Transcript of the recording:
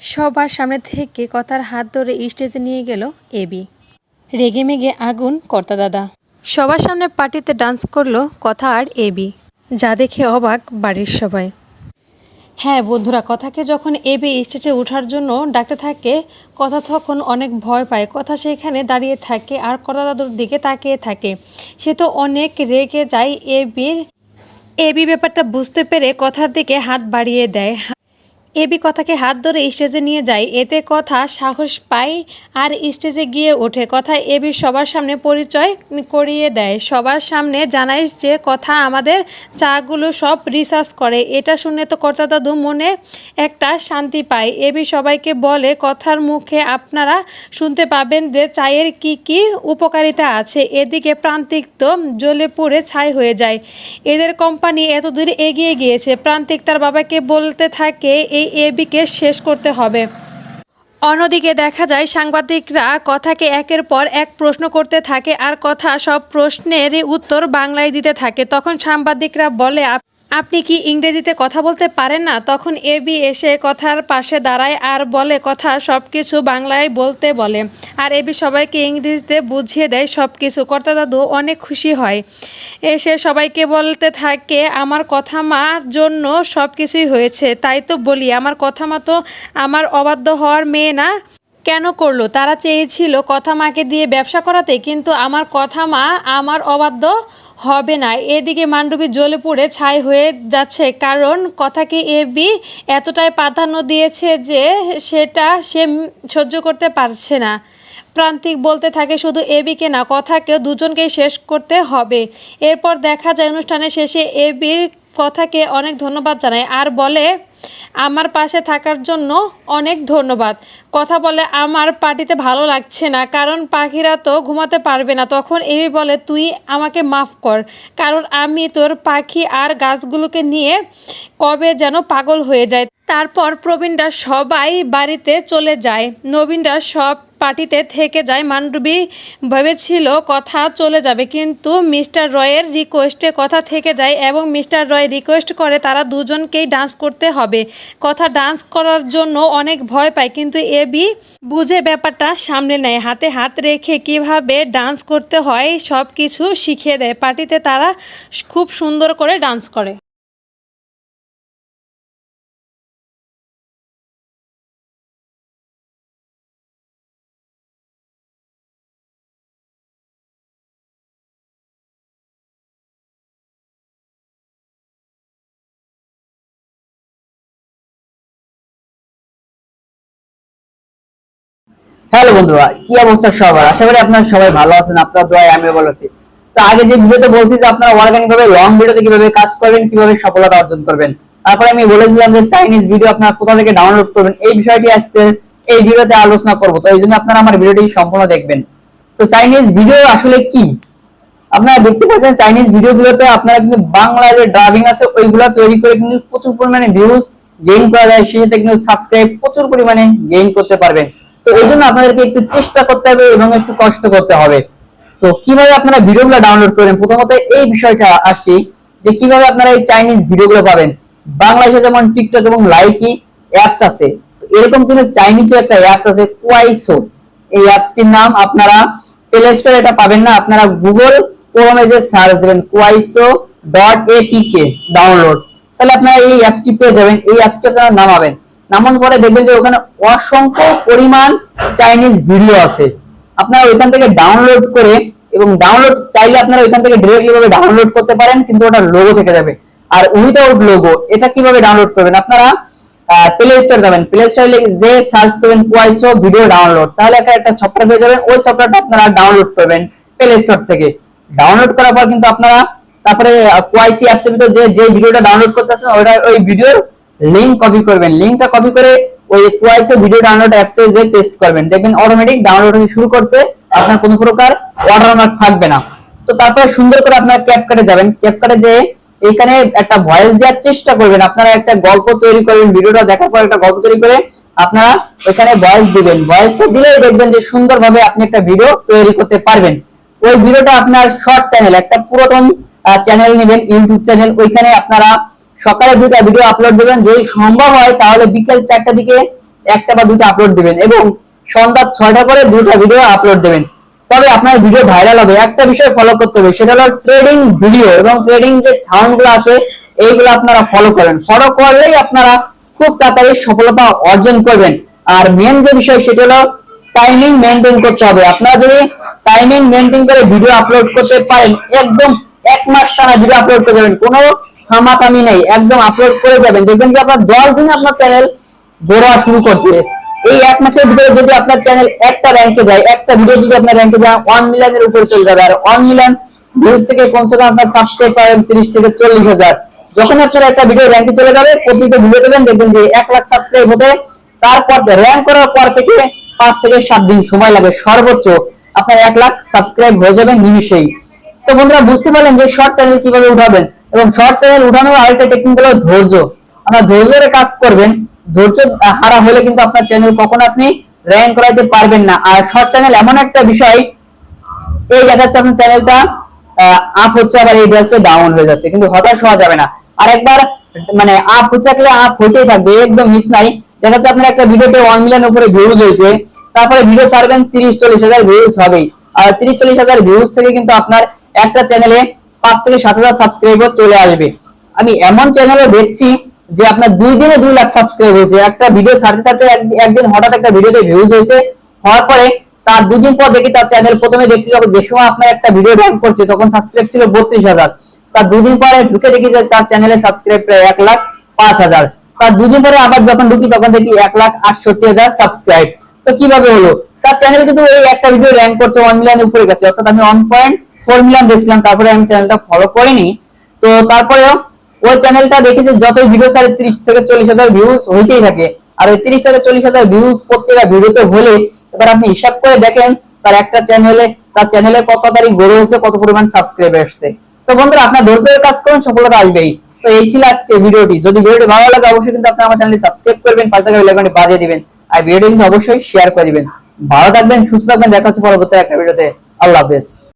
সবার সামনে থেকে কথার হাত ধরে স্টেজে নিয়ে গেল এবি। রেগে মেগে আগুন, কর্তা দাদা। সবার সামনে পার্টিতে ডান্স করল কথা আর এবি। যা দেখে অবাক বাড়ির সবাই। হ্যাঁ বন্ধুরা, কথাকে যখন এবি স্টেজে ওঠার জন্য ডাকতে থাকে, কথা তখন অনেক ভয় পায়। কথা সেখানে দাঁড়িয়ে থাকে আর কথা দাদুর দিকে তাকিয়ে থাকে। সে তো অনেক রেগে যায় এবির। এবি ব্যাপারটা বুঝতে পেরে কথার দিকে হাত বাড়িয়ে দেয়। এবি কথাকে হাত ধরে স্টেজে নিয়ে যায়। এতে কথা সাহস পায় আর স্টেজে গিয়ে ওঠে। কথা এবি সবার সামনে পরিচয় করিয়ে দেয়। সবার সামনে জানাই যে কথা আমাদের চাগুলো সব রিসার্চ করে। এটা শুনে তো কর্তা দাদু মনে একটা শান্তি পায়। এবি সবাইকে বলে, কথার মুখে আপনারা শুনতে পাবেন যে চায়ের কি কি উপকারিতা আছে। এদিকে প্রান্তিক তো জ্বলে পুড়ে ছাই হয়ে যায়। এদের কোম্পানি এত দূরে এগিয়ে গিয়েছে। প্রান্তিক তার বাবাকে বলতে থাকে, এই এবিকে শেষ করতে হবে। অন্যদিকে দেখা যায়, সাংবাদিকরা কথাকে একের পর এক প্রশ্ন করতে থাকে আর কথা সব প্রশ্নের উত্তর বাংলায় দিতে থাকে। তখন সাংবাদিকরা বলে "আপ- আপনি কি ইংরেজিতে কথা বলতে পারেন না? তখন এবি এসে কথার পাশে দাঁড়ায় আর বলে কথা সব কিছু বাংলায় বলতে বলে। আর এবি সবাইকে ইংরেজিতে বুঝিয়ে দেয় সব কিছু কর্তা দাদু অনেক খুশি হয়। এসে সবাইকে বলতে থাকে, আমার কথা মার জন্য সব কিছুই হয়েছে। তাই তো বলি, আমার কথা মা তো আমার অবাধ্য হওয়ার মেয়ে না। কেন করল? তারা চেয়েছিল কথা মাকে দিয়ে ব্যবসা করাতে, কিন্তু আমার কথা মা আমার অবাধ্য হবে না। এদিকে মান্ডবী জ্বলে পড়ে ছাই হয়ে যাচ্ছে, কারণ কথাকে এবি এতটাই প্রাধান্য দিয়েছে যে সেটা সে সহ্য করতে পারছে না। প্রান্তিক বলতে থাকে শুধু এবিকে না, কথাকেও দুজনকেই শেষ করতে হবে। এরপর দেখা যায় অনুষ্ঠানের শেষে এবির কথাকে অনেক ধন্যবাদ জানায় আর বলে আমার পাশে থাকার জন্য অনেক ধন্যবাদ। কথা বলে আমার পার্টিতে ভালো লাগছে না, কারণ পাখিরা তো ঘুমাতে পারবে না। তখন এই বলে, তুই আমাকে মাফ কর, কারণ আমি তোর পাখি আর গাছগুলোকে নিয়ে কবে যেন পাগল হয়ে যায়। তারপর প্রবীণরা সবাই বাড়িতে চলে যায়। নবীনরা সব পার্টিতে থেকে যায়। মান্ডবী ভেবেছিল কথা চলে যাবে, কিন্তু মিস্টার রয়ের রিকোয়েস্টে কথা থেকে যায় এবং মিস্টার রয় রিকোয়েস্ট করে তারা দুজনকেই ডান্স করতে হবে। কথা ডান্স করার জন্য অনেক ভয় পায়, কিন্তু এবি বুঝে ব্যাপারটা সামলে নেয়। হাতে হাত রেখে কীভাবে ডান্স করতে হয় সব কিছু শিখিয়ে দেয়। পার্টিতে তারা খুব সুন্দর করে ডান্স করে। হ্যালো বন্ধুরা, কি অবস্থা সবার? আশা করি আপনারা সবাই ভালো আছেন, আপনার দোয়ায় আমিও ভালো আছি। তো আগে যে ভিডিওতে বলছি যে আপনারা অর্গানিক ভাবে লং ভিডিওতে কীভাবে কাজ করবেন, কীভাবে সফলতা অর্জন করবেন, তারপরে আমি বলেছিলাম যে চাইনিজ ভিডিও আপনারা কোথা থেকে ডাউনলোড করবেন, এই বিষয়টি আজকে এই ভিডিওতে আলোচনা করব। তো এই জন্য আপনারা আমার ভিডিওটি সম্পূর্ণ দেখবেন। তো চাইনিজ ভিডিও আসলে কি? আপনারা দেখতে পাচ্ছেন চাইনিজ ভিডিওগুলোতে আপনারা কিন্তু বাংলা যে ড্রাইভিং আছে, ওইগুলো তৈরি করে কিন্তু প্রচুর পরিমাণে ভিউজ গেইন করা যায়। সাথে কিন্তু সাবস্ক্রাইব প্রচুর পরিমাণে গেইন করতে পারবেন। তো ওই জন্য আপনাদেরকে একটু চেষ্টা করতে হবে এবং একটু কষ্ট করতে হবে। তো কীভাবে আপনারা ভিডিওগুলো ডাউনলোড করবেন প্রথমত এই বিষয়টা আসি যে কীভাবে আপনারা এই চাইনিজ ভিডিওগুলো পাবেন। বাংলাদেশে যেমন টিকটক এবং লাইকি অ্যাপস আছে এরকম কিন্তু চাইনিজের একটা অ্যাপস আছে কোয়াইসো এই অ্যাপসটির নাম আপনারা প্লে স্টোরে এটা পাবেন না, আপনারা গুগল ক্রোমে যে সার্চ দেবেন কোয়াইসো ডট এপিকে ডাউনলোড তাহলে আপনারা এই অ্যাপসটি পেয়ে যাবেন, এই অ্যাপসটা আপনারা নামাবেন। নামানোর পরে দেখবেন যে ওখানে অসংখ্য পরিমাণ চাইনিজ ভিডিও আছে। আপনারা ওইখান থেকে ডাউনলোড করে এবং ডাউনলোড চাইলে আপনারা ওইখান থেকে ডিরেক্টলি ভাবে ডাউনলোড করতে পারেন, কিন্তু ওটা লোগো থেকে যাবে। আর উইদাউট লোগো এটা কীভাবে ডাউনলোড করবেন? আপনারা প্লে স্টোর যাবেন। প্লে স্টোরে যে সার্চ করবেন কোয়াইসো ভিডিও ডাউনলোড তাহলে একটা একটা সফটওয়্যার পেয়ে যাবেন। ওই সফটওয়্যারটা আপনারা ডাউনলোড করবেন প্লে স্টোর থেকে। ডাউনলোড করার পর কিন্তু আপনারা, তারপরে কোয়াইসি অ্যাপসের ভিতর যে যে ভিডিওটা ডাউনলোড করতে চাচ্ছেন ওটা ওই ভিডিওর লিংক কপি করবেন। লিংকটা কপি করে ওই কোয়াইসো ভিডিও ডাউনলোড অ্যাপসে যে পেস্ট করবেন, দেখবেন অটোমেটিক ডাউনলোড হতে শুরু করছে, আপনার কোনো প্রকার ওয়াটারমার্ক থাকবে না। তো তারপরে সুন্দর করে আপনারা ক্যাপকাটে যাবেন। ক্যাপকাটে যে এখানে একটা ভয়েস দেওয়ার চেষ্টা করবেন। আপনারা একটা গল্প তৈরি করবেন ভিডিওটা দেখার পর একটা গল্প তৈরি করে আপনারা এখানে ভয়েস দিবেন। ভয়েসটা দিলেই দেখবেন যে সুন্দরভাবে আপনি একটা ভিডিও তৈরি করতে পারবেন। ওই ভিডিওটা আপনার শর্ট চ্যানেল একটা পুরাতন চ্যানেল নেবেন ইউটিউব চ্যানেল ওইখানে আপনারা সকালে দুটা ভিডিও আপলোড দেবেন। যদি সম্ভব হয়, তাহলে বিকেল চারটা দিকে একটা বা দুটো আপলোড দিবেন এবং সন্ধ্যা ছয়টা করে দুটা ভিডিও আপলোড দেবেন। তবে আপনার ভিডিও ভাইরাল হবে। একটা বিষয় ফলো করতে হবে, সেটা হলো ট্রেডিং ভিডিও এবং ট্রেডিং যে থাউন্ডগুলো আছে, এইগুলো আপনারা ফলো করেন। ফলো করলেই আপনারা খুব তাড়াতাড়ি সফলতা অর্জন করবেন। আর মেন যে বিষয়, সেটা হলো টাইমিং মেনটেন করতে হবে। আপনারা যদি টাইমিং মেনটেন করে ভিডিও আপলোড করতে পারেন, একদম এক মাস টানা ভিডিও আপলোড করে যাবেন। কোনো থামাথামি নেই, একদম আপলোড করে যাবেন। দেখবেন যে আপনার দশ দিন আপনার চ্যানেল বড় শুরু করছে। এই এক মাসের ভিতরে যদি আপনার চ্যানেল একটা র্যাঙ্কে যায়, একটা ভিডিও যদি আপনার র্যাঙ্কে যায় ওয়ান মিলিয়নের উপরে চলে যাবে। আর ওয়ান মিলিয়ন ভিউজ থেকে কমসে কম আপনার সাবস্ক্রাইব পাবেন তিরিশ থেকে চল্লিশ হাজার। যখন আপনার একটা ভিডিও র্যাঙ্কে চলে যাবে প্রতিটা ভিডিও দেবেন দেখবেন যে এক লাখ সাবস্ক্রাইব হতে তারপর র্যাঙ্ক করার পর থেকে পাঁচ থেকে সাত দিন সময় লাগে, সর্বোচ্চ আপনার এক লাখ সাবস্ক্রাইব হয়ে যাবে নিমিশেই তো বন্ধুরা, বুঝতে পারলেন যে শর্ট চ্যানেল কীভাবে উঠাবেন? এবং শর্ট চ্যানেল উঠানোর আরেকটা টেকনিক হলো ধৈর্য। আপনার ধৈর্যের কাজ করবেন। ধৈর্য হারা হলে কিন্তু আপনার চ্যানেল কখনো আপনি র্যাঙ্ক করাইতে পারবেন না। আর শর্ট চ্যানেল এমন একটা বিষয়, এই দেখাচ্ছে আপনার চ্যানেলটা আপ হচ্ছে, আবার এই যাচ্ছে ডাউন হয়ে যাচ্ছে। কিন্তু হতাশ হওয়া যাবে না। আর একবার মানে আপ হতে থাকলে আপ হতেই থাকবে, একদম মিস নাই। দেখা যাচ্ছে আপনার একটা ভিডিওতে ওয়ান মিলিয়ন উপরে ভিউজ হয়েছে। তারপরে ভিডিও ছাড়বেন, তিরিশ, চল্লিশ হাজার ভিউজ হবেই। আর তিরিশ, চল্লিশ হাজার ভিউজ থেকে কিন্তু আপনার একটা চ্যানেলে পাঁচ থেকে সাত হাজার সাবস্ক্রাইবার চলে আসবে। আমি এমন চ্যানেলে দেখছি যে আপনার দুই দিনে দুই লাখ সাবস্ক্রাইব হয়েছে। একটা ভিডিও ছাড়তে এক- একদিন হঠাৎ একটা ভিডিওতে ভিউজ হয়েছে। হওয়ার পরে তার দুদিন পর দেখি তার চ্যানেল প্রথমে দেখছি যখন যে সময় আপনার একটা ভিডিও র্যাঙ্ক করছে, তখন সাবস্ক্রাইব ছিল বত্রিশ হাজার। তার দুদিন পরে ঢুকে দেখি যে তার চ্যানেলে সাবস্ক্রাইব প্রায় এক লাখ পাঁচ হাজার। তার দুদিন পরে আবার যখন ঢুকি তখন দেখি এক লাখ আটষট্টি হাজার সাবস্ক্রাইব তো কীভাবে হলো? তার চ্যানেল কিন্তু এই একটা ভিডিও র্যাঙ্ক করছে ওয়ান উপরে গেছে। অর্থাৎ আমি ওয়ান পয়েন্ট ফোর মিলিয়ন দেখছিলাম, তারপরে আমি চ্যানেলটা ফলো করিনি। তো তারপরেও ওই চ্যানেলটা দেখি যে যতই ভিডিও সাড়ে তিরিশ থেকে চল্লিশ হাজার ভিউজ হইতেই থাকে। আর ওই তিরিশ থেকে চল্লিশ হাজার ভিউজ প্রত্যেকটা ভিডিওতে হলে, এবার আপনি হিসাব করে দেখেন, তার একটা চ্যানেলে তার চ্যানেলে কত তারিখ গড়ে হয়েছে, কত পরিমাণ সাবস্ক্রাইবার এসছে তো বন্ধুরা, আপনার ধৈর্যের কাজ করুন, সফলতা আসবেই। তো এই ছিল আজকে ভিডিওটি যদি ভিডিওটি ভালো লাগে, অবশ্যই কিন্তু আপনি আমার চ্যানেলটি সাবস্ক্রাইব করবেন পাল্টা করে লেখাটি বাজিয়ে দিবেন। আর ভিডিওটি কিন্তু অবশ্যই শেয়ার করে দিবেন। ভালো থাকবেন, সুস্থ থাকবেন, দেখা হচ্ছে পরবর্তী একটা ভিডিওতে আল্লাহ হাফেজ।